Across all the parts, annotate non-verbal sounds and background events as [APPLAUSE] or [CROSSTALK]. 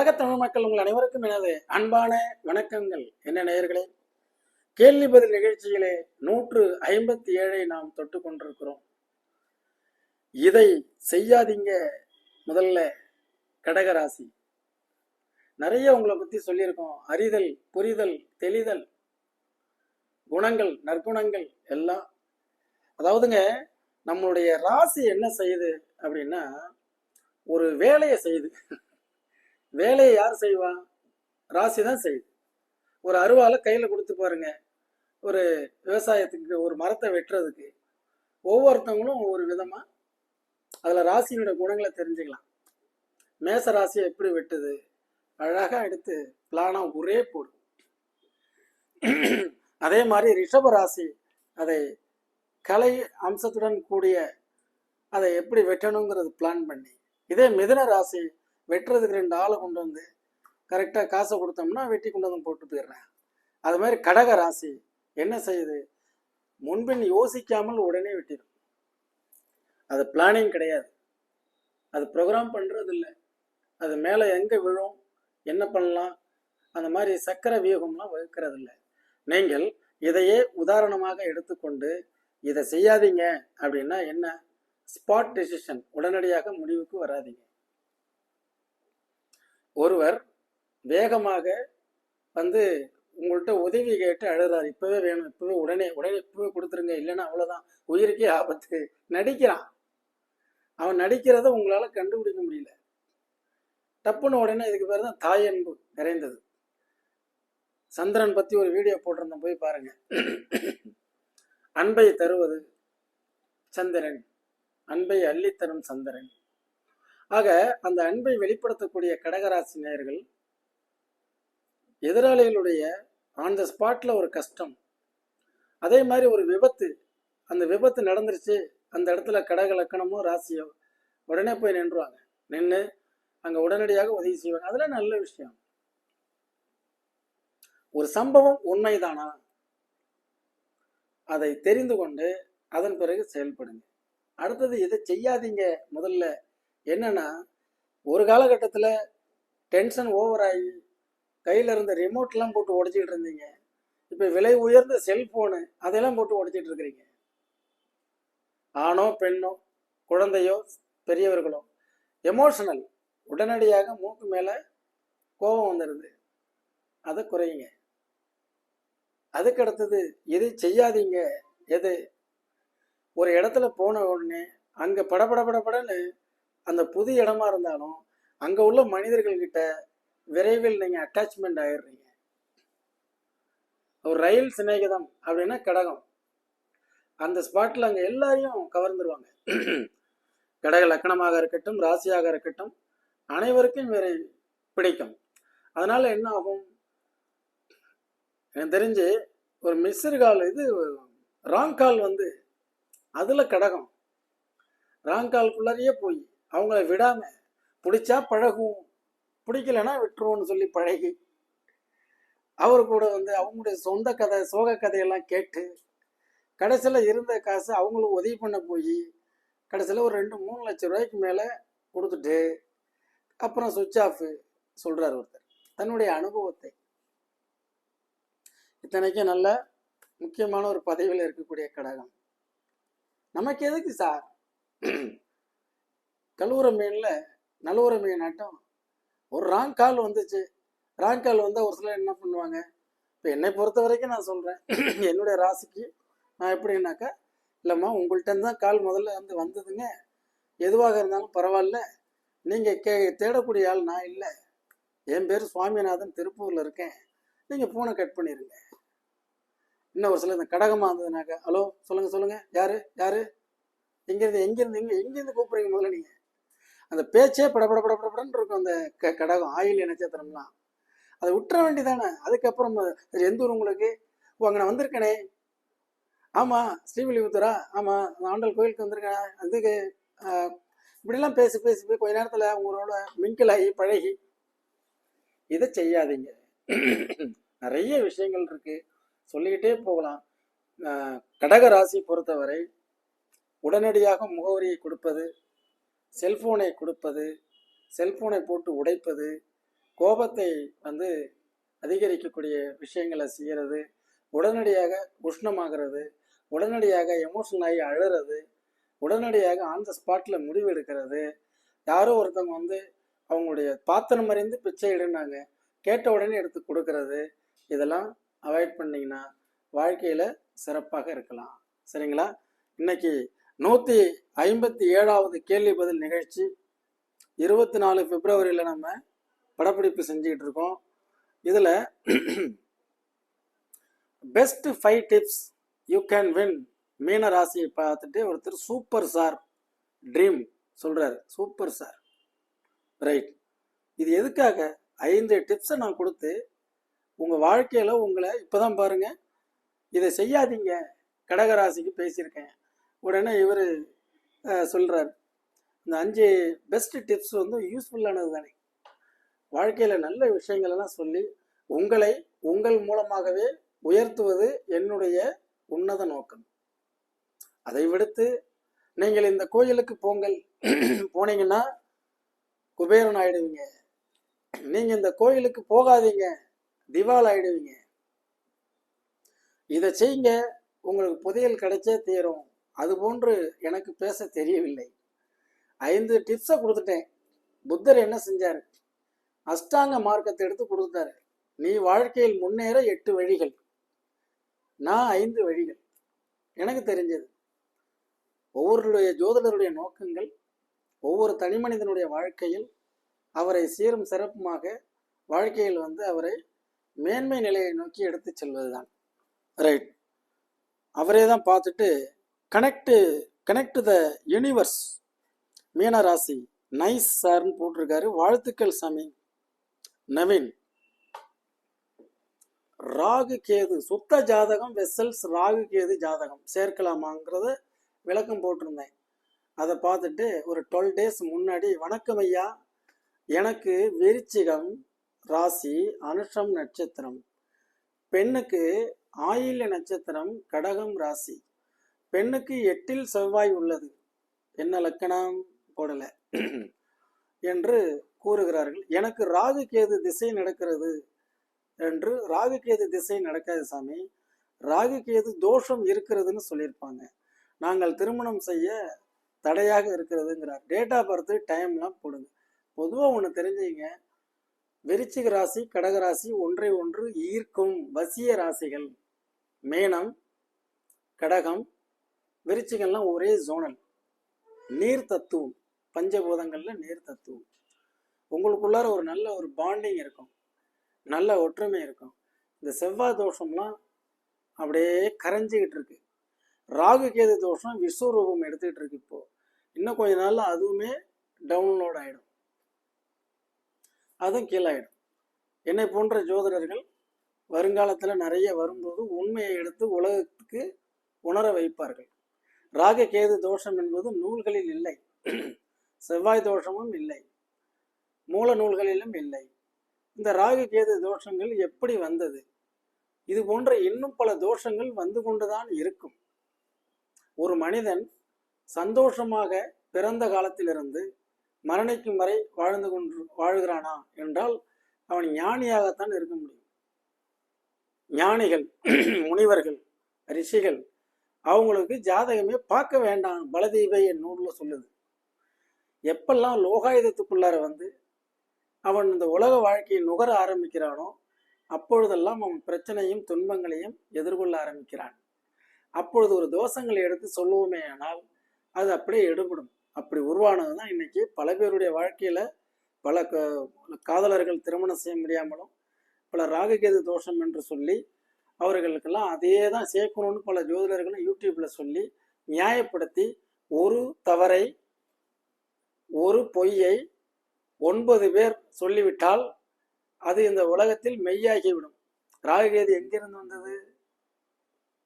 உலக தமிழ் மக்கள் உங்கள் அனைவருக்கும் எனது அன்பான வணக்கங்கள். என்ன நேயர்களே கேள்வி பதில் நிகழ்ச்சியிலே நூற்று ஐம்பத்தி ஏழை நாம் தொட்டு கொண்டிருக்கிறோம். இதை செய்யாதீங்க முதல்ல கடகராசி. நிறைய உங்களை பத்தி சொல்லியிருக்கோம். அறிதல் புரிதல் தெளிதல் குணங்கள் நற்குணங்கள் எல்லாம். அதாவதுங்க நம்மளுடைய ராசி என்ன செய்யுது அப்படின்னா ஒரு வேலையை செய்யுது. வேலையை யார் செய்வா? ராசி தான் செய்யுது. ஒரு அருவாலை கையில் கொடுத்து பாருங்க. ஒரு விவசாயத்துக்கு ஒரு மரத்தை வெட்டுறதுக்கு. ஒவ்வொருத்தவங்களும் ஒவ்வொரு விதமாக அதில் ராசியினுடைய குணங்களை தெரிஞ்சுக்கலாம். மேச ராசியை எப்படி வெட்டுது? அழகாக எடுத்து பிளானாக ஒரே போடும் அதே மாதிரி ரிஷப ராசி அதை கலை அம்சத்துடன் கூடிய அதை எப்படி வெட்டணுங்கிறது பிளான் பண்ணி. இதே மிதுன ராசி வெட்டுறதுக்கு ரெண்டு ஆளை கொண்டு வந்து கரெக்டாக காசை கொடுத்தோம்னா வெட்டி கொண்டு வந்து போட்டு போயிடுறேன். அது மாதிரி கடக ராசி என்ன செய்யுது? முன்பின் யோசிக்காமல் உடனே வெட்டிடும். அது பிளானிங் கிடையாது. அது ப்ரோக்ராம் பண்ணுறது இல்லை அது மேலே எங்கே விழும்? என்ன பண்ணலாம்? அந்த மாதிரி சக்கர வியூகம்லாம் வகுக்கிறது இல்லை நீங்கள் இதையே உதாரணமாக எடுத்துக்கொண்டு இதை செய்யாதீங்க அப்படின்னா என்ன? ஸ்பாட் டெசிஷன் உடனடியாக முடிவுக்கு வராதீங்க. ஒருவர் வேகமாக வந்து உங்கள்கிட்ட உதவி கேட்டு அழுகிறார் இப்பவே வேணும் இப்பவே உடனே உடனே இப்பவே கொடுத்துருங்க இல்லைன்னா அவ்வளோதான் உயிருக்கே ஆபத்து. நடிக்கிறான். அவன் நடிக்கிறத உங்களால் கண்டுபிடிக்க முடியல. டப்புன்னு உடனே இதுக்கு பேர் தான் தாய் அன்பு நிறைந்தது. சந்திரன் பற்றி ஒரு வீடியோ போட்டிருந்தேன் போய் பாருங்க. அன்பை தருவது சந்திரன். அன்பை அள்ளித்தரும் சந்திரன். ஆக அந்த அன்பை வெளிப்படுத்தக்கூடிய கடகராசி நேயர்கள் எதிராளிகளுடைய ஆன் த ஸ்பாட்ல ஒரு கஷ்டம். அதே மாதிரி ஒரு விபத்து அந்த விபத்து நடந்துருச்சு அந்த இடத்துல கடக லக்கணமோ ராசியோ உடனே போய் நின்றுவாங்க. நின்று அங்கே உடனடியாக உதவி செய்வாங்க. அதெல்லாம் நல்ல விஷயம். ஒரு சம்பவம் உண்மைதானா? அதை தெரிந்து கொண்டு அதன் பிறகு செயல்படுங்க. அடுத்தது இதை செய்யாதீங்க முதல்ல? என்னன்னா ஒரு காலகட்டத்தில் டென்ஷன் ஓவர் ஆகி கையில் இருந்த ரிமோட்லாம் போட்டு உடச்சிக்கிட்டு இருந்தீங்க. இப்போ விலை உயர்ந்த செல்ஃபோனு அதெல்லாம் போட்டு உடைச்சிட்டு இருக்கிறீங்க. ஆணோ பெண்ணோ குழந்தையோ பெரியவர்களோ எமோஷனல் உடனடியாக மூக்கு மேலே கோபம் வந்துடுது அதை குறையுங்க. அதுக்கு அடுத்தது எது செய்யாதீங்க எது? ஒரு இடத்துல போன உடனே அங்கே படபட படபடன்னு அந்த புது இடமா இருந்தாலும் அங்கே உள்ள மனிதர்கள் கிட்ட விரைவில் நீங்கள் அட்டாச்மெண்ட் ஆயிடுறீங்க. ஒரு ரயில் சிநேகிதம் அப்படின்னா கடகம். அந்த ஸ்பாட்டில் அங்கே எல்லாரையும் கவர்ந்துருவாங்க. கடக லக்கணமாக இருக்கட்டும் ராசியாக இருக்கட்டும் அனைவருக்கும் இவரை பிடிக்கும். அதனால என்ன ஆகும்? எனக்கு தெரிஞ்சு ஒரு மிஸ்ஸர் கால் இது ராங் கால் வந்து அதில் கடகம். ராங் கால்குள்ளாரியே போய் அவங்கள விடாம பிடிச்சா பழகும் பிடிக்கலன்னா விட்டுருவோன்னு சொல்லி பழகி அவர் கூட வந்து அவங்களுடைய சொந்த கதை சோக கதையெல்லாம் கேட்டு கடைசியில் இருந்த காசு அவங்களும் உதவி பண்ண போய் கடைசியில் ஒரு ரெண்டு மூணு லட்சம் ரூபாய்க்கு மேலே கொடுத்துட்டு அப்புறம் சுவிட்ச் ஆஃப் சொல்கிறார் ஒருத்தர். தன்னுடைய அனுபவத்தை. இத்தனைக்கும் நல்ல முக்கியமான ஒரு பதவியில் இருக்கக்கூடிய கடகம். நமக்கு எதுக்கு சார் கழுவுற மீனில் நழுவுற மீன் ஆட்டம். ஒரு ராங் கால் வந்துச்சு. ராங் கால் வந்தால் ஒரு சிலர் என்ன பண்ணுவாங்க? இப்போ என்னை பொறுத்த வரைக்கும் நான் சொல்கிறேன் என்னுடைய ராசிக்கு நான் எப்படின்னாக்கா இல்லைம்மா உங்கள்கிட்ட தான் கால் முதல்ல வந்து வந்ததுங்க. எதுவாக இருந்தாலும் பரவாயில்ல. நீங்கள் கே தேடக்கூடிய ஆள் நான் இல்லை. என் பேர் சுவாமிநாதன் திருப்பூரில் இருக்கேன். நீங்கள் ஃபோனை கட் பண்ணிடுங்க இன்னும் ஒரு சில இந்த கடகமாக இருந்ததுனாக்கா ஹலோ சொல்லுங்கள் சொல்லுங்கள் யார்? யார்? எங்கேருந்து எங்கேருந்து எங்கே எங்கேருந்து கூப்பிட்றீங்க முதல்ல நீங்கள் அந்த பேச்சே படபட படபடன்னு இருக்கும் அந்த க கடகம் ஆயில் நட்சத்திரம்லாம் அதை விட்டுற வேண்டிதானே? அதுக்கப்புறம் எந்த ஊர் உங்களுக்கு? ஓ அங்கே நான் வந்திருக்கேனே. ஆமாம் ஸ்ரீவில்லிபுத்தூரா? ஆமாம் ஆண்டல் கோயிலுக்கு வந்திருக்கேன்? அதுக்கு இப்படிலாம் பேசி பேசி போய் கொஞ்ச நேரத்தில் உங்களோட மிங்கிள் ஆகி பழகி. இதை செய்யாதீங்க. நிறைய விஷயங்கள் இருக்குது சொல்லிக்கிட்டே போகலாம். கடக ராசி பொறுத்தவரை உடனடியாக முகவரியை கொடுப்பது செல்ஃபோனை கொடுப்பது செல்ஃபோனை போட்டு உடைப்பது கோபத்தை வந்து அதிகரிக்கக்கூடிய விஷயங்களை செய்கிறது உடனடியாக உஷ்ணமாகிறது உடனடியாக எமோஷனல் ஆகி அழுறது உடனடியாக ஆன் த ஸ்பாட்டில் முடிவு எடுக்கிறது யாரோ ஒருத்தவங்க வந்து அவங்களுடைய பாத்திரம் அறிந்து பிச்சை இடுனாங்க கேட்ட உடனே எடுத்து கொடுக்கறது. இதெல்லாம் அவாய்ட் பண்ணிங்கன்னா வாழ்க்கையில் சிறப்பாக இருக்கலாம். சரிங்களா? இன்னைக்கு நூற்றி ஐம்பத்தி ஏழாவது கேள்வி பதில் நிகழ்ச்சி. இருபத்தி நாலு பிப்ரவரியில் நம்ம படப்பிடிப்பு செஞ்சுக்கிட்டு இருக்கோம். இதில் best five tips you can win மீன ராசியை பார்த்துட்டு ஒருத்தர் சூப்பர் சார் ட்ரீம் சொல்கிறாரு சூப்பர் சார் ரைட் இது எதுக்காக? ஐந்து டிப்ஸை நான் கொடுத்து உங்கள் வாழ்க்கையில் உங்களை இப்போ தான் பாருங்கள் இதை செய்யாதீங்க. கடகராசிக்கு பேசியிருக்கேன். உடனே இவர் சொல்கிறார் இந்த அஞ்சு பெஸ்ட் டிப்ஸ் வந்து யூஸ்ஃபுல்லானது தானே. வாழ்க்கையில் நல்ல விஷயங்களெல்லாம் சொல்லி உங்களை உங்கள் மூலமாகவே உயர்த்துவது என்னுடைய உன்னத நோக்கம். அதை விடுத்து நீங்கள் இந்த கோயிலுக்கு போங்கள். போனீங்கன்னா குபேரன் ஆயிடுவீங்க. நீங்கள் இந்த கோயிலுக்கு போகாதீங்க. திவால் ஆயிடுவீங்க. இதை செய்யுங்க. உங்களுக்கு புதையல் கிடைச்சே தீரும். அது போன்று எனக்கு பேச தெரியவில்லை. ஐந்து டிப்ஸை கொடுத்துட்டேன். புத்தர் என்ன செஞ்சாரு? அஷ்டாங்க மார்க்கத்தை எடுத்து கொடுத்தாரு நீ வாழ்க்கையில் முன்னேற எட்டு வழிகள். நான் ஐந்து வழிகள். எனக்கு தெரிஞ்சது. ஒவ்வொருடைய ஜோதிடருடைய நோக்கங்கள் ஒவ்வொரு தனி மனிதனுடைய வாழ்க்கையில் அவரை சீரும் சிறப்புமாக வாழ்க்கையில் வந்து அவரை மேன்மை நிலையை நோக்கி எடுத்து செல்வதுதான். ரைட் அவரே தான் பார்த்துட்டு கனெக்டு கனெக்ட் த யூனிவர்ஸ் மீனராசி நைஸ் சார்னு போட்டிருக்காரு. வாழ்த்துக்கள் சாமி. நவீன். ராகு கேது சுத்த ஜாதகம் வெசல்ஸ் ராகு கேது ஜாதகம். சேர்க்கலாமாங்கிறத விளக்கம் போட்டிருந்தேன். அதை பார்த்துட்டு ஒரு டுவெல் டேஸ் முன்னாடி வணக்கம் ஐயா. எனக்கு விருச்சிகம் ராசி அனுஷம் நட்சத்திரம். பெண்ணுக்கு ஆயில்ய நட்சத்திரம் கடகம் ராசி. பெண்ணுக்கு எட்டில் செவ்வாய் உள்ளது. என்ன லக்கணம்? போடல. என்று கூறுகிறார்கள். எனக்கு ராகு கேது திசை நடக்கிறது என்று ராகு கேது திசை நடக்காது சாமி. ராகு கேது தோஷம் இருக்கிறதுன்னு சொல்லியிருப்பாங்க. நாங்கள் திருமணம் செய்ய தடையாக இருக்கிறதுங்கிறார். டேட் ஆஃப் பர்த் டைம்லாம் போடுங்க. பொதுவாக ஒன்று தெரிஞ்சுங்க. விருச்சிக ராசி கடகராசி ஒன்றை ஒன்று ஈர்க்கும் வசிய ராசிகள். மேனம் கடகம் விருச்சிகம்லாம் ஒரே ஜோனல் நீர் தத்துவம். பஞ்சபூதங்களில் நீர் தத்துவம். உங்களுக்குள்ளார ஒரு நல்ல ஒரு பாண்டிங் இருக்கும். நல்ல ஒற்றுமை இருக்கும். இந்த செவ்வாய் தோஷம்லாம் அப்படியே கரைஞ்சிக்கிட்டு இருக்கு. ராகு கேது தோஷம் விஸ்வரூபம் எடுத்துக்கிட்டு இருக்கு இப்போ. இன்னும் கொஞ்ச நாள்ல அதுவுமே டவுன்லோட் ஆயிடும். அதுவும் கீழாயிடும். என்னை போன்ற ஜோதிடர்கள் வருங்காலத்தில் நிறைய வரும்போது உண்மையை எடுத்து உலகத்துக்கு உணர வைப்பார்கள். ராக கேது தோஷம் என்பது நூல்களில் இல்லை. செவ்வாய் தோஷமும் இல்லை. மூல நூல்களிலும் இல்லை. இந்த ராகு கேது தோஷங்கள் எப்படி வந்தது? இது போன்ற இன்னும் பல தோஷங்கள் வந்து கொண்டுதான் இருக்கும். ஒரு மனிதன் சந்தோஷமாக பிறந்த காலத்திலிருந்து மரணிக்கும் வரை வாழ்ந்து கொண்டு வாழ்கிறானா என்றால் அவன் ஞானியாகத்தான் இருக்க முடியும். ஞானிகள் முனிவர்கள் ரிஷிகள் அவங்களுக்கு ஜாதகமே பார்க்க வேண்டாம். பலதீபை என் நூலில் சொல்லுது. எப்பெல்லாம் லோகாயுதத்துக்குள்ளார வந்து அவன் இந்த உலக வாழ்க்கையை நுகர ஆரம்பிக்கிறானோ அப்பொழுதெல்லாம் அவன் பிரச்சனையும் துன்பங்களையும் எதிர்கொள்ள ஆரம்பிக்கிறான். அப்பொழுது ஒரு தோஷங்களை எடுத்து சொல்லுவோமே ஆனால் அது அப்படியே எடுபடும். அப்படி உருவானது தான் இன்னைக்கு பல பேருடைய வாழ்க்கையில பல காதலர்கள் திருமணம் செய்ய முடியாமலும் பல ராககேது தோஷம் என்று சொல்லி அவர்களுக்கெல்லாம் அதே தான் சேர்க்கணும்னு பல ஜோதிடர்களும் யூடியூப்ல சொல்லி நியாயப்படுத்தி ஒரு தவறை ஒரு பொய்யை ஒன்பது பேர் சொல்லிவிட்டால் அது இந்த உலகத்தில் மெய்யாகிவிடும். ராகுகேது எங்கிருந்து வந்தது?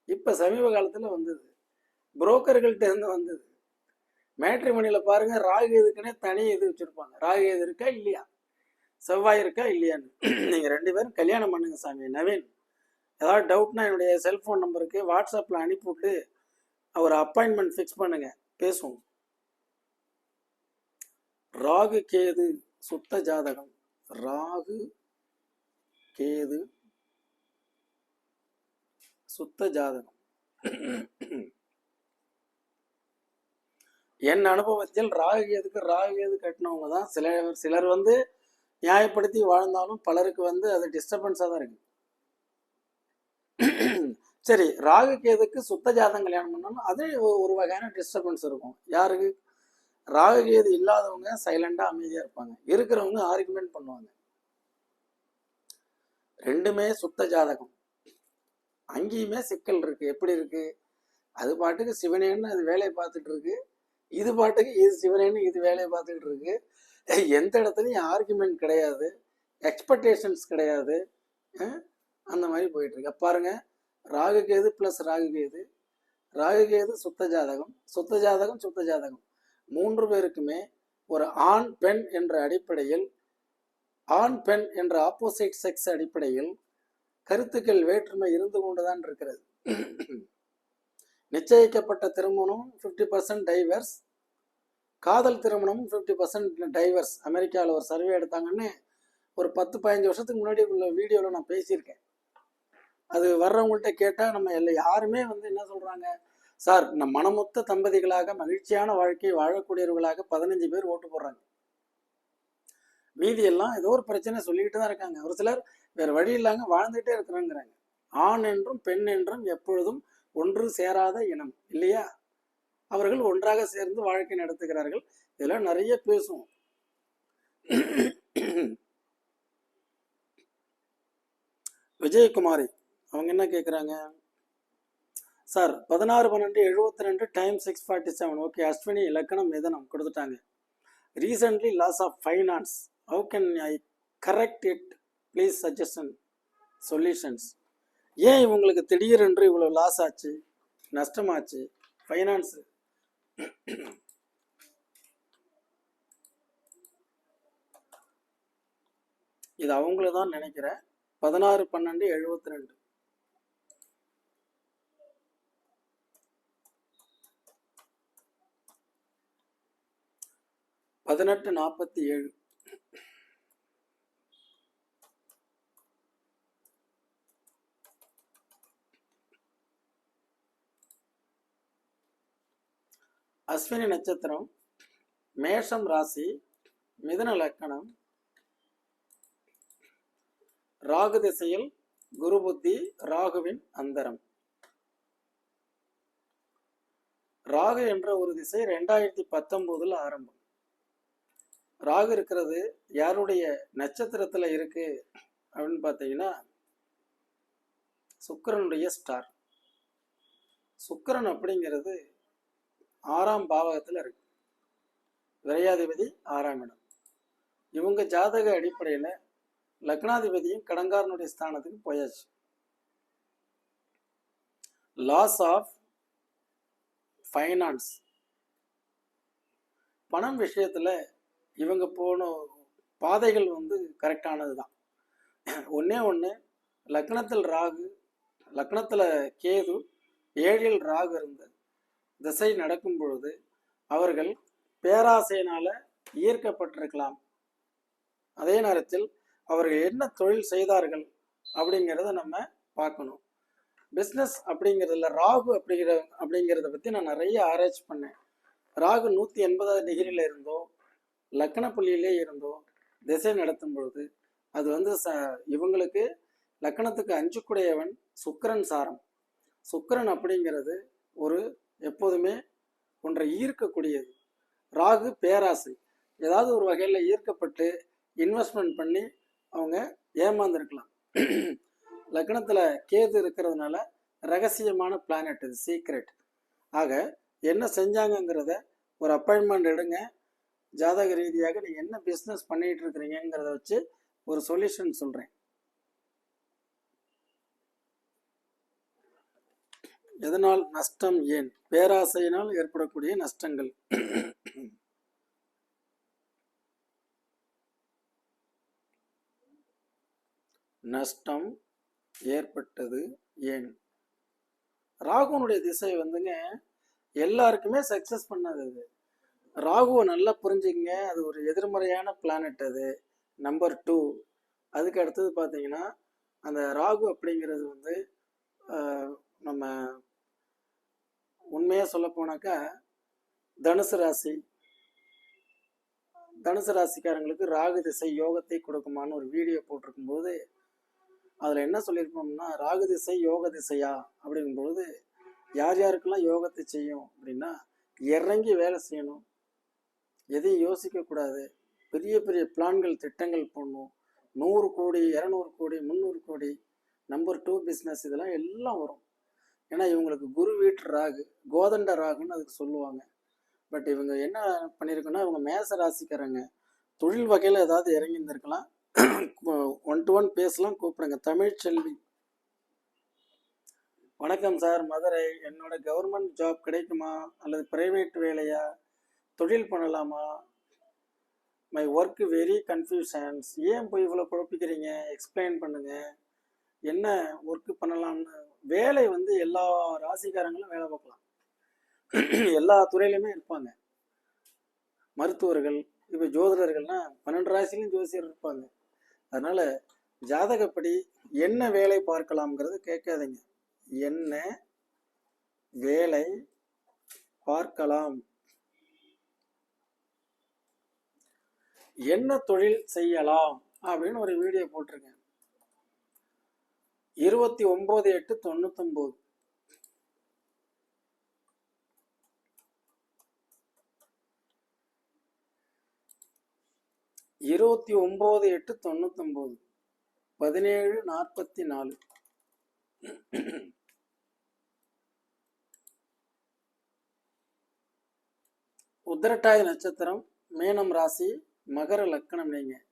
இப்ப சமீப காலத்துல வந்தது. புரோக்கர்கள்ட்ட இருந்து வந்தது. மேட்ரிமணியில் பாருங்க ராகு தனி இது வச்சிருப்பாங்க. ராகுகேது இருக்கா இல்லையா? செவ்வாய் இருக்கா இல்லையான்னு. நீங்க ரெண்டு பேரும் கல்யாணம் பண்ணுங்க சாமி நவீன். ஏதாவது டவுட்னா என்னுடைய செல்ஃபோன் நம்பருக்கு வாட்ஸ்அப்பில் அனுப்பிவிட்டு ஒரு அப்பாயின்மெண்ட் ஃபிக்ஸ் பண்ணுங்க. பேசுவோம். ராகு கேது சுத்த ஜாதகம். ராகு கேது சுத்த ஜாதகம். [CLEARS THROAT] என் அனுபவத்தில் ராகு கேதுக்கு ராகு கேது கட்டினவங்க தான். சில சிலர் வந்து நியாயப்படுத்தி வாழ்ந்தாலும் பலருக்கு வந்து அது டிஸ்டர்பன்ஸாக தான் இருக்குது சரி ராகு கேதுக்கு சுத்த ஜாதகம் கல்யாணம் பண்ணாலும் அது ஒரு வகையான டிஸ்டர்பன்ஸ் இருக்கும். யாருக்கு? ராகு கேது இல்லாதவங்க சைலண்டா அமைதியா இருப்பாங்க. இருக்கிறவங்க ஆர்குமெண்ட் பண்ணுவாங்க. ரெண்டுமே சுத்த ஜாதகம். அங்கேயுமே சிக்கல் இருக்கு. எப்படி இருக்கு? அது பாட்டுக்கு சிவனேன்னு அது வேலையை பார்த்துட்டு இருக்கு. இது பாட்டுக்கு இது சிவனேன்னு இது வேலையை பார்த்துட்டு இருக்கு. எந்த இடத்துலையும் ஆர்குமெண்ட் கிடையாது. எக்ஸ்பெக்டேஷன்ஸ் கிடையாது. அந்த மாதிரி போயிட்டு இருக்கு. பாருங்க ராகு கேது பிளஸ் ராகு கேது ராகு கேது சுத்த ஜாதகம் சுத்த ஜாதகம் சுத்த ஜாதகம். மூன்று பேருக்குமே ஒரு ஆண் பெண் என்ற அடிப்படையில் ஆண் பெண் என்ற ஆப்போசிட் செக்ஸ் அடிப்படையில் கருத்துக்கள் வேற்றுமை இருந்து கொண்டுதான் இருக்கிறது. நிச்சயிக்கப்பட்ட திருமணம் ஃபிஃப்டி பர்சன்ட் டைவர்ஸ் காதல் திருமணமும் ஃபிஃப்டி பர்சன்ட் டைவர்ஸ் அமெரிக்காவில் ஒரு சர்வே எடுத்தாங்கன்னு ஒரு பத்து பதினஞ்சு வருஷத்துக்கு முன்னாடி உள்ள வீடியோவில் நான் பேசியிருக்கேன். அது வர்றவங்கள்ட்ட கேட்டால் நம்ம எல்லா யாருமே வந்து என்ன சொல்கிறாங்க சார் நம்ம மனமொத்த தம்பதிகளாக மகிழ்ச்சியான வாழ்க்கையை வாழக்கூடியவர்களாக பதினஞ்சு பேர் ஓட்டு போடுறாங்க. மீதி எல்லாம் ஏதோ ஒரு பிரச்சனை சொல்லிக்கிட்டு தான் இருக்காங்க. ஒரு சிலர் வேறு வழி இல்லாங்க வாழ்ந்துகிட்டே இருக்கிறாங்கிறாங்க. ஆண் என்றும் பெண் என்றும் எப்பொழுதும் ஒன்று சேராத இனம் இல்லையா? அவர்கள் ஒன்றாக சேர்ந்து வாழ்க்கை நடத்துகிறார்கள். இதெல்லாம் நிறைய பேசுவோம். விஜயகுமாரி அவங்க என்ன கேட்குறாங்க சார் பதினாறு பன்னெண்டு எழுபத்தி ரெண்டு time six forty seven okay Ashwini இலக்கணம் மிதனம் கொடுத்துட்டாங்க. Recently loss of finance how can I correct it please suggestion solutions ஏன் இவங்களுக்கு திடீரென்று இவ்வளோ லாஸ் ஆச்சு? நஷ்டமாச்சு? ஃபைனான்ஸு [CLEARS THROAT] இது அவங்கள தான் நினைக்கிறேன் பதினாறு பன்னெண்டு எழுபத்தி ரெண்டு பதினெட்டு நாற்பத்தி ஏழு. அஸ்வினி நட்சத்திரம் மேஷம் ராசி மிதன லக்கணம் ராகு திசையில் குரு புத்தி ராகுவின் அந்தரம். ராகு என்ற ஒரு திசை ரெண்டாயிரத்தி பத்தொன்பதுல ஆரம்பம். ராகு இருக்கிறது யாருடைய நட்சத்திரத்தில் இருக்கு அப்படின்னு பார்த்தீங்கன்னா சுக்கரனுடைய ஸ்டார் சுக்கரன் அப்படிங்கிறது ஆறாம் பாவகத்தில் இருக்கு. விரையாதிபதி ஆறாம் இடம். இவங்க ஜாதக அடிப்படையில் லக்னாதிபதியும் கடங்காரனுடைய ஸ்தானத்துக்கு போயாச்சு. லாஸ் ஆஃப் ஃபைனான்ஸ் பணம் விஷயத்தில் இவங்க போன பாதைகள் வந்து கரெக்டானது தான் ஒன்னே ஒன்று லக்னத்தில் ராகு லக்னத்தில் கேது ஏழில் ராகு இருந்து திசை நடக்கும் பொழுது அவர்கள் பேராசையினால் ஈர்க்கப்பட்டிருக்கலாம். அதே நேரத்தில் அவர்கள் என்ன தொழில் செய்தார்கள் அப்படிங்கிறத நம்ம பார்க்கணும். பிஸ்னஸ் அப்படிங்கிறதுல ராகு அப்படிங்கிற அப்படிங்கிறத பற்றி நான் நிறைய ஆராய்ச்சி பண்ணேன். ராகு நூற்றி எண்பதாவது டிகிரியில் இருந்தோ லக்கண புள்ளியிலே இருந்தோ திசை நடத்தும் பொழுது அது வந்து ச இவங்களுக்கு லக்கணத்துக்கு அஞ்சுக்குடையவன் சுக்கரன் சாரம். சுக்கரன் அப்படிங்கிறது ஒரு எப்போதுமே ஒன்றை ஈர்க்கக்கூடியது. ராகு பேராசை. ஏதாவது ஒரு வகையில் ஈர்க்கப்பட்டு இன்வெஸ்ட்மெண்ட் பண்ணி அவங்க ஏமாந்துருக்கலாம். லக்னத்தில் கேது இருக்கிறதுனால ரகசியமான பிளானட் இது சீக்ரெட் ஆக என்ன செஞ்சாங்கங்கிறத ஒரு அப்பாயின்மெண்ட் எடுங்க. ஜாதக ரீதியாக நீங்கள் என்ன பிஸ்னஸ் பண்ணிட்டு இருக்கிறீங்கிறத வச்சு ஒரு சொல்யூஷன் சொல்கிறேன் எதனால் நஷ்டம் ஏன்? பேராசையினால் ஏற்படக்கூடிய நஷ்டங்கள். நஷ்டம் ஏற்பட்டது ஏன்? ராகுனுடைய திசை வந்துங்க எல்லாருக்குமே சக்சஸ் பண்ணாது அது ராகுவை நல்லா புரிஞ்சுக்கங்க. அது ஒரு எதிர்மறையான பிளானட் அது. நம்பர் டூ அதுக்கு அடுத்தது பார்த்தீங்கன்னா அந்த ராகு அப்படிங்கிறது வந்து நம்ம உண்மையாக சொல்ல போனாக்கா தனுசு ராசி. தனுசு ராசிக்காரங்களுக்கு ராகு திசை யோகத்தை கொடுக்குமான்னு ஒரு வீடியோ போட்டிருக்கும்போது அதில் என்ன சொல்லியிருப்போம்னா ராகு திசை யோக திசையா அப்படிங்கும்பொழுது யார் யாருக்கெல்லாம் யோகத்தை செய்யும் அப்படின்னா இறங்கி வேலை செய்யணும். எதையும் யோசிக்கக்கூடாது பெரிய பெரிய பிளான்கள் திட்டங்கள் போடணும். நூறு கோடி இரநூறு கோடி முந்நூறு கோடி நம்பர் டூ பிஸ்னஸ் இதெல்லாம் எல்லாம் வரும். ஏன்னா இவங்களுக்கு குரு வீட்டு ராகு கோதண்ட ராகுன்னு அதுக்கு சொல்லுவாங்க. பட் இவங்க என்ன பண்ணியிருக்குன்னா இவங்க மேச ராசிக்காரங்க. தொழில் வகையில் ஏதாவது இறங்கி இருந்திருக்கலாம் ஒன் [COUGHS] டு ஒன் பேசலாம் கூப்பிடுங்க. தமிழ் செல்வி. வணக்கம் சார். மதுரை என்னோட கவர்மெண்ட் ஜாப் கிடைக்குமா? அல்லது பிரைவேட் வேலையா? தொழில் பண்ணலாமா? மை ஒர்க் வெரி கன்ஃபியூஷன்ஸ் ஏன் போய் இவ்வளோ குழப்பிக்கிறீங்க? எக்ஸ்பிளைன் பண்ணுங்க. என்ன ஒர்க்கு பண்ணலாம்னு? வேலை வந்து எல்லா ராசிக்காரங்களும் வேலை பார்க்கலாம். எல்லா துறையிலையுமே இருப்பாங்க. மருத்துவர்கள் இப்போ ஜோதிடர்கள்னா பன்னெண்டு ராசிலையும் ஜோசியர் இருப்பாங்க. அதனால ஜாதகப்படி என்ன வேலை பார்க்கலாம்ங்கிறது கேட்காதீங்க. என்ன வேலை பார்க்கலாம்? என்ன தொழில் செய்யலாம் அப்படின்னு ஒரு வீடியோ போட்டிருக்கேன். இருபத்தி ஒன்பது எட்டு தொண்ணூத்தொன்பது இருபத்தி ஒன்பது எட்டு தொண்ணூத்தொன்பது பதினேழு நாற்பத்தி நாலு. உத்திரட்டாதி நட்சத்திரம் மேனம் ராசி மகர லக்கணம் நீங்க.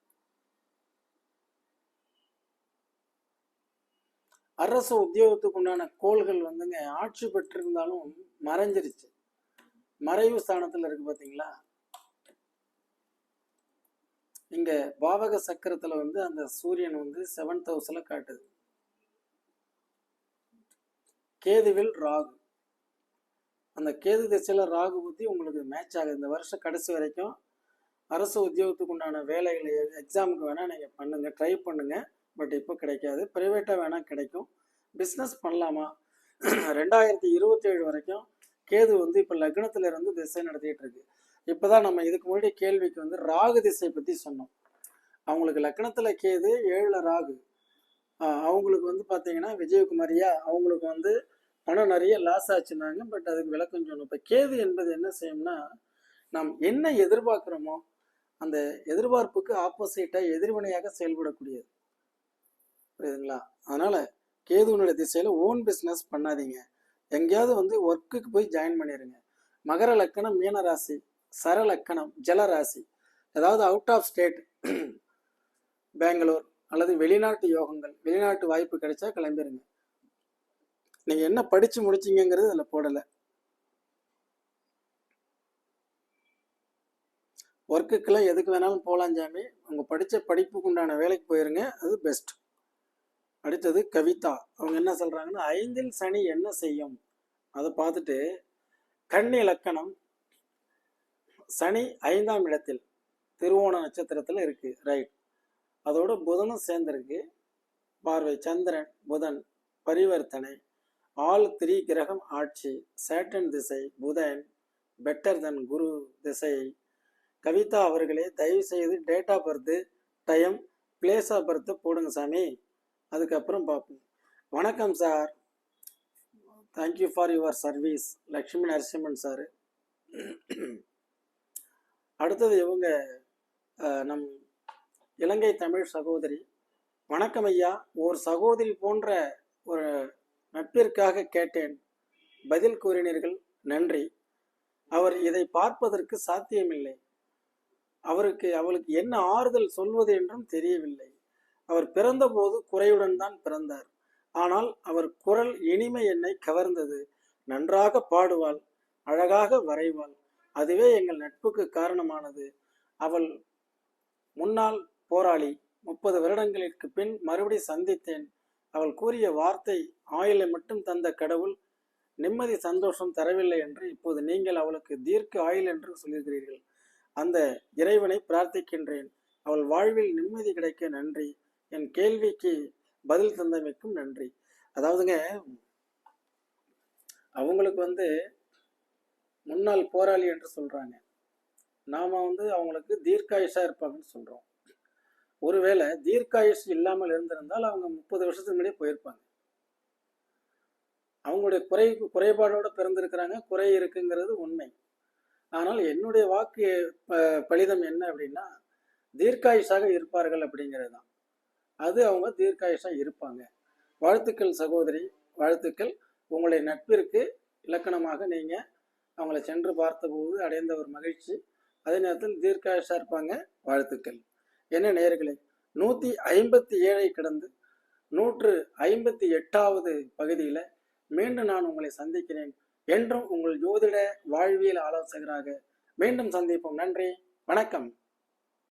அரசு உத்தியோகத்துக்கு உண்டான கோள்கள் வந்துங்க ஆட்சி பெற்றிருந்தாலும் மறைஞ்சிருச்சு. மறைவு ஸ்தானத்துல இருக்கு பாத்தீங்களா? இங்க பாவக சக்கரத்துல வந்து அந்த சூரியன் வந்து செவன்த் ஹவுஸ்ல காட்டுது. கேதுவில் ராகு. அந்த கேது திசையில ராகு புத்தி உங்களுக்கு மேட்ச் ஆகுது. இந்த வருஷம் கடைசி வரைக்கும் அரசு உத்தியோகத்துக்கு உண்டான வேலைகளை எக்ஸாமுக்கு வேணால் நீங்கள் பண்ணுங்கள் ட்ரை பண்ணுங்கள் பட் இப்போ கிடைக்காது. ப்ரைவேட்டாக வேணால் கிடைக்கும். பிஸ்னஸ் பண்ணலாமா? [CLEARS THROAT] ரெண்டாயிரத்தி இருபத்தேழு வரைக்கும் கேது வந்து இப்போ லக்னத்தில் இருந்து திசை நடத்திட்டு இருக்கு. இப்போதான் நம்ம இதுக்கு முன்னாடி கேள்விக்கு வந்து ராகு திசை பற்றி சொன்னோம். அவங்களுக்கு லக்னத்தில் கேது ஏழில் ராகு. அவங்களுக்கு வந்து பார்த்தீங்கன்னா விஜயகுமாரியா அவங்களுக்கு வந்து பணம் நிறைய லாஸ் ஆச்சுன்னாங்க. பட் அதுக்கு விளக்கம் சொன்னோம். இப்போ கேது என்பது என்ன செய்யும்னா நாம் என்ன எதிர்பார்க்குறோமோ அந்த எதிர்பார்ப்புக்கு ஆப்போசிட்டாக எதிர்வினையாக செயல்படக்கூடியது. புரியுதுங்களா? அதனால் கேதுவனுடைய திசையில் ஓன் பிஸ்னஸ் பண்ணாதீங்க. எங்கேயாவது வந்து ஒர்க்குக்கு போய் ஜாயின் பண்ணிடுங்க மகர லக்கணம் மீன ராசி சர லக்கணம் ஜலராசி ஏதாவது அவுட் ஆஃப் ஸ்டேட் பெங்களூர் அல்லது வெளிநாட்டு யோகங்கள் வெளிநாட்டு வாய்ப்பு கிடைச்சா கிளம்பிடுங்க நீங்கள் என்ன படித்து முடிச்சிங்கிறது அதில் போடலை. ஒர்க்குக்கெல்லாம் எதுக்கு வேணாலும் போகலாம் சாமி. உங்கள் படித்த படிப்புக்கு உண்டான வேலைக்கு போயிருங்க. அது பெஸ்ட் அடுத்தது கவிதா. அவங்க என்ன சொல்கிறாங்கன்னா ஐந்தில் சனி என்ன செய்யும்? அதை பார்த்துட்டு கன்னி இலக்கணம் சனி ஐந்தாம் இடத்தில் திருவோண நட்சத்திரத்தில் இருக்குது ரைட் அதோட புதனும் சேர்ந்துருக்கு. பார்வை சந்திரன் புதன் பரிவர்த்தனை ஆல் த்ரீ கிரகம் ஆட்சி சேட்டன் திசை புதன் பெட்டர் தன் குரு திசை கவிதா அவர்களே தயவு செய்து date of birth time place of birth போடுங்க சாமி. அதுக்கப்புறம் பார்ப்போம். வணக்கம் sir thank you for your service Lakshmi Narasimhan sir அடுத்தது இவங்க நம் இலங்கை தமிழ் சகோதரி. வணக்கம் ஐயா. ஒரு சகோதரி போன்ற ஒரு நட்பிற்காக கேட்டேன். பதில் கூறினீர்கள் நன்றி. அவர் இதை பார்ப்பதற்கு சாத்தியமில்லை. அவருக்கு அவளுக்கு என்ன ஆறுதல் சொல்வது என்றும் தெரியவில்லை. அவர் பிறந்தபோது குறையுடன் தான் பிறந்தார். ஆனால் அவர் குரல் இனிமை என்னை கவர்ந்தது. நன்றாக பாடுவாள் அழகாக வரைவாள். அதுவே எங்கள் நட்புக்கு காரணமானது. அவள் முன்னாள் போராளி முப்பது வருடங்களுக்கு பின் மறுபடி சந்தித்தேன். அவள் கூறிய வார்த்தை ஆயுளை மட்டும் தந்த கடவுள் நிம்மதி சந்தோஷம் தரவில்லை என்று இப்போது நீங்கள் அவளுக்கு தீர்க்க ஆயுள் என்று சொல்லியிருக்கிறீர்கள் அந்த இறைவனை பிரார்த்திக்கின்றேன். அவள் வாழ்வில் நிம்மதி கிடைக்க நன்றி. என் கேள்விக்கு பதில் தந்தமைக்கும் நன்றி. அதாவதுங்க அவங்களுக்கு வந்து முன்னாள் போராளி என்று சொல்றாங்க. நாம வந்து அவங்களுக்கு தீர்க்காயுஷா இருப்பாங்கன்னு சொல்றோம். ஒருவேளை தீர்க்காயுஷ் இல்லாமல் இருந்திருந்தால் அவங்க முப்பது வருஷத்துக்கு முன்னாடியே போயிருப்பாங்க. அவங்களுடைய குறை குறைபாடோட பிறந்திருக்கிறாங்க. குறை இருக்குங்கிறது உண்மை. ஆனால் என்னுடைய வாக்கு ப- பலிதம் என்ன அப்படின்னா தீர்க்காயுஷாக இருப்பார்கள் அப்படிங்கிறது தான். அது அவங்க தீர்க்காயுஷாக இருப்பாங்க. வாழ்த்துக்கள் சகோதரி வாழ்த்துக்கள். உங்களுடைய நட்பிற்கு இலக்கணமாக நீங்கள் அவங்கள சென்று பார்த்தபோது அடைந்த ஒரு மகிழ்ச்சி. அதே நேரத்தில் தீர்க்காயுஷாக இருப்பாங்க. வாழ்த்துக்கள். என்ன நேயர்களே நூற்றி ஐம்பத்தி ஏழை கடந்து நூற்று ஐம்பத்தி எட்டாவது பகுதியில் மீண்டும் நான் உங்களை சந்திக்கிறேன். என்றும் உங்கள் ஜோதிட வாழ்வியல் ஆலோசகராக மீண்டும் சந்திப்போம். நன்றி. வணக்கம்.